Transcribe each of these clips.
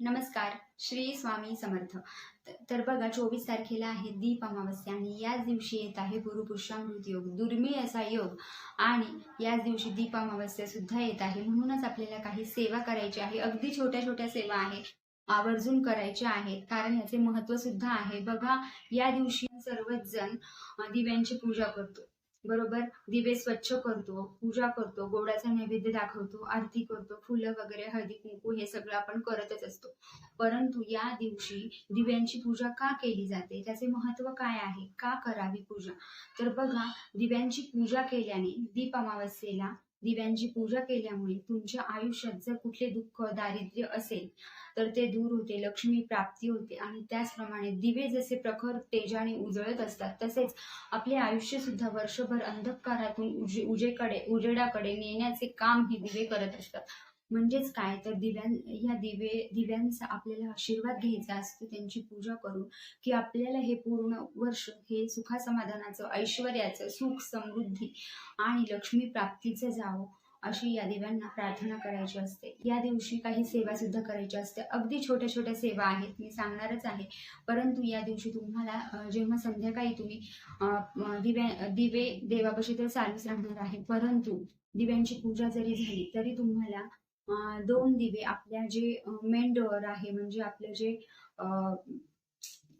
नमस्कार श्री स्वामी समर्थ. तर बघा चोवीस तारखेला आहे दीप अमावस्या आणि याच दिवशी येत आहे गुरुपुष्यामृत योग दुर्मिळ असा योग. आणि याच दिवशी दीप अमावस्या सुद्धा येत आहे. म्हणूनच आपल्याला काही सेवा करायची आहे. अगदी छोट्या छोट्या सेवा आहे आवर्जून करायच्या आहेत कारण याचे महत्त्व सुद्धा आहे. बघा या दिवशी सर्वच जण दिव्यांची पूजा करतो. बरोबर? दिवे स्वच्छ करतो पूजा करतो गोडाचा नैवेद्य दाखवतो आरती करतो फुलं वगैरे हळदी कुंकू हे सगळं आपण करतच असतो. परंतु या दिवशी दिव्यांची पूजा का केली जाते? त्याचे महत्त्व काय आहे? का करावी पूजा? तर बघा दिव्यांची पूजा केल्याने दीप अमावस्येला दिव्यांची पूजा केल्यामुळे तुमच्या आयुष्यात जर कुठले दुःख दारिद्र्य असेल तर ते दूर होते लक्ष्मी प्राप्ती होते. आणि त्याचप्रमाणे दिवे जसे प्रखर तेजाने उजळत असतात तसेच आपले आयुष्य सुद्धा वर्षभर अंधकारातून उजे उजेकडे उजेडाकडे नेण्याचे काम हे दिवे करत असतात. म्हणजेच काय? तर दिव्यां या दिवे दिव्यांचा आपल्याला आशीर्वाद घ्यायचा असतो त्यांची पूजा करून की आपल्याला हे पूर्ण वर्ष हे सुखासमाधानाचं ऐश्वर्याचं सुख समृद्धी आणि लक्ष्मी प्राप्तीचं जावं अशी या दिव्यांना प्रार्थना करायची असते. या दिवशी काही सेवा सुद्धा करायची असते. अगदी छोट्या छोट्या सेवा आहेत मी सांगणारच आहे. परंतु या दिवशी तुम्हाला जेव्हा संध्याकाळी तुम्ही दिव्या दिवे देवापाशी तर चालूच राहणार आहे. परंतु दिव्यांची पूजा जरी झाली तरी तुम्हाला दोन दिवे आपल्या जे मेन डोअर आहे म्हणजे आपलं जे अ,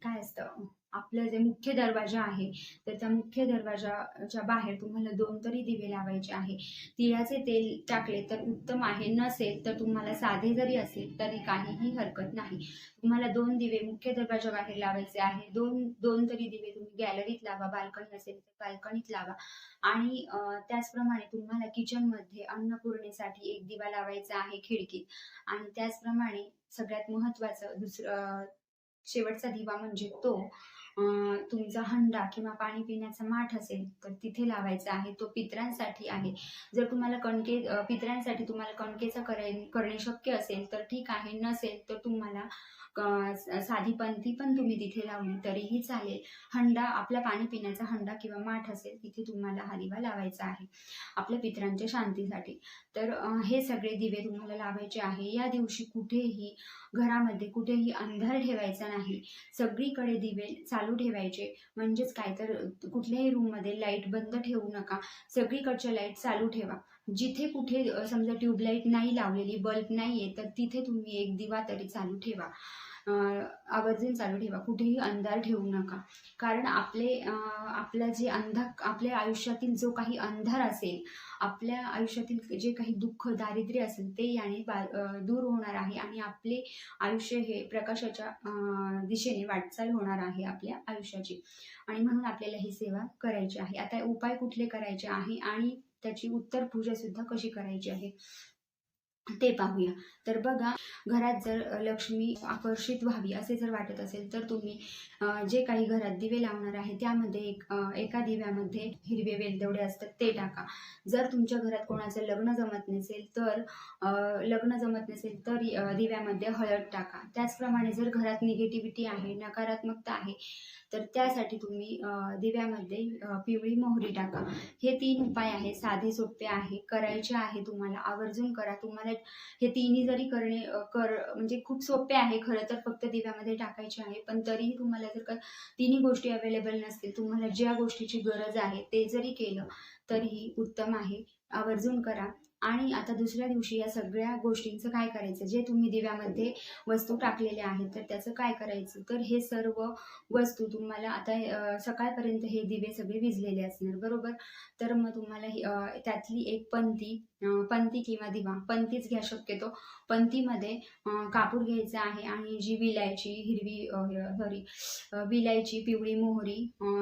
काय असतं? आपलं जे मुख्य दरवाजा आहे तर त्या मुख्य दरवाजाच्या बाहेर तुम्हाला दोन तरी दिवे लावायचे आहे. तिळाचे तेल टाकले तर उत्तम आहे नसेल तर तुम्हाला साधे जरी असेल तरी काहीही हरकत नाही. तुम्हाला दोन दिवे मुख्य दरवाजा बाहेर लावायचे आहे. दोन दोन तरी दिवे तुम्ही गॅलरीत लावा बाल्कनी असेल तर बाल्कनीत लावा. आणि त्याचप्रमाणे तुम्हाला किचनमध्ये अन्नपूर्णेसाठी एक दिवा लावायचा आहे खिडकीत. आणि त्याचप्रमाणे सगळ्यात महत्त्वाचं दुसरं शेवटचा दिवा म्हणजे तो. तुमचा हंडा किंवा पाणी पिण्याचा माठ असेल तर तिथे लावायचा आहे. तो पित्रांसाठी आहे. जर तुम्हाला कणके पित्रांसाठी तुम्हाला कणकेचा करे करणे शक्य असेल तर ठीक आहे. नसेल तर तुम्हाला साधी पंथी पण तुम्ही तिथे लावली तरीही चालेल. हंडा आपला पाणी पिण्याचा हंडा किंवा माठ असेल तिथे तुम्हाला हा दिवा लावायचा आहे आपल्या पितरांच्या शांतीसाठी. तर हे सगळे दिवे तुम्हाला लावायचे आहे. या दिवशी कुठेही घरामध्ये कुठेही अंधार ठेवायचा नाही. सगळीकडे दिवे चालू चालू ठेवायचे. म्हणजेच काय तर कुठल्याही रूममध्ये लाइट बंद ठेवू नका. सगळीकडच्या लाइट चालू ठेवा. जिथे कुठे समजा ट्यूबलाईट नाही लावलेली बल्ब नाही आहे तर तिथे तुम्ही एक दिवा तरी चालू ठेवा. आवर्जून चालू ठेवा. कुठेही अंधार ठेवू नका. कारण आपले आपलं जे अंधा आपल्या आयुष्यातील जो काही अंधार असेल आपल्या आयुष्यातील जे काही दुःख दारिद्र्य असेल ते याने बा दूर होणार आहे आणि आपले आयुष्य हे प्रकाशाच्या दिशेने वाटचाल होणार आहे आपल्या आयुष्याची. आणि म्हणून आपल्याला ही सेवा करायची आहे. आता उपाय कुठले करायचे आहे आणि त्याची उत्तर पूजा सुद्धा कशी करायची आहे? ते पाहूया. तर बघा घरात जर लक्ष्मी आकर्षित व्हावी असे जर वाटत असेल तर तुम्ही जे काही घरात दिवे लावणार आहे त्यामध्ये एक एका दिव्यामध्ये हिरवे वेलदवडे असतात ते टाका. जर तुमच्या घरात कोणाचं लग्न जमत नसेल तर लग्न जमत नसेल तर दिव्यामध्ये हळद टाका. त्याचप्रमाणे जर घरात निगेटिव्हिटी आहे नकारात्मकता आहे तर त्यासाठी तुम्ही दिव्यामध्ये पिवळी मोहरी टाका. हे तीन उपाय आहे साधे सोपे आहे करायचे आहे तुम्हाला आवर्जून करा. तुम्हाला हे तिन्ही जरी करणे कर म्हणजे खूप सोपे आहे. खरं तर फक्त दिव्यामध्ये टाकायचे आहे. पण तरीही तुम्हाला जर का तिन्ही गोष्टी अवेलेबल नसतील तुम्हाला ज्या गोष्टीची गरज आहे ते जरी केलं तरीही उत्तम आहे. आवर्जून करा. आणि आता दुसऱ्या दिवशी या सगळ्या गोष्टींचं काय करायचं? जे तुम्ही दिव्यामध्ये वस्तू टाकलेल्या आहेत तर त्याचं काय करायचं? तर हे सर्व वस्तू तुम्हाला आता सकाळपर्यंत हे दिवे सगळे विजलेले असणार बरोबर? तर मग तुम्हाला ही, त्यातली एक पंती पंथी पंती किंवा दिवा पंतीच घ्या शक्यतो. पंतीमध्ये कापूर घ्यायचा आहे आणि जी विलायची हिरवी सॉरी विलायची पिवळी मोहरी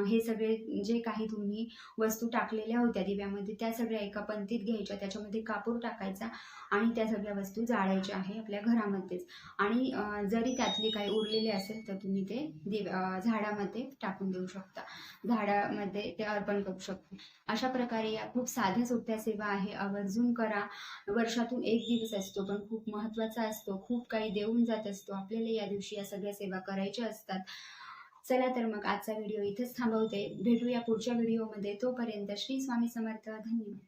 हे सगळे जे काही तुम्ही वस्तू टाकलेल्या होत्या दिव्यामध्ये त्या सगळ्या एका पंतीत घ्यायच्या त्याच्यामध्ये कापूर टाकायचा आणि त्या सगळ्या वस्तू जाळायच्या आहे आपल्या घरामध्येच. आणि जरी त्यातली काही उरलेली असेल तर तुम्ही ते दिव झाडामध्ये टाकून देऊ शकता. झाडामध्ये ते अर्पण करू शकता. अशा प्रकारे या खूप साध्या सोप्या सेवा आहे. आवर्जून करा. वर्षातून एक दिवस असतो पण खूप महत्त्वाचा असतो. खूप काही देऊन जात असतो. आपल्याला या दिवशी या सगळ्या सेवा करायच्या असतात. चला तर मग आजचा व्हिडिओ इथेच थांबवते. भेटूया पुढच्या व्हिडिओमध्ये. तोपर्यंत श्री स्वामी समर्थ. धन्यवाद.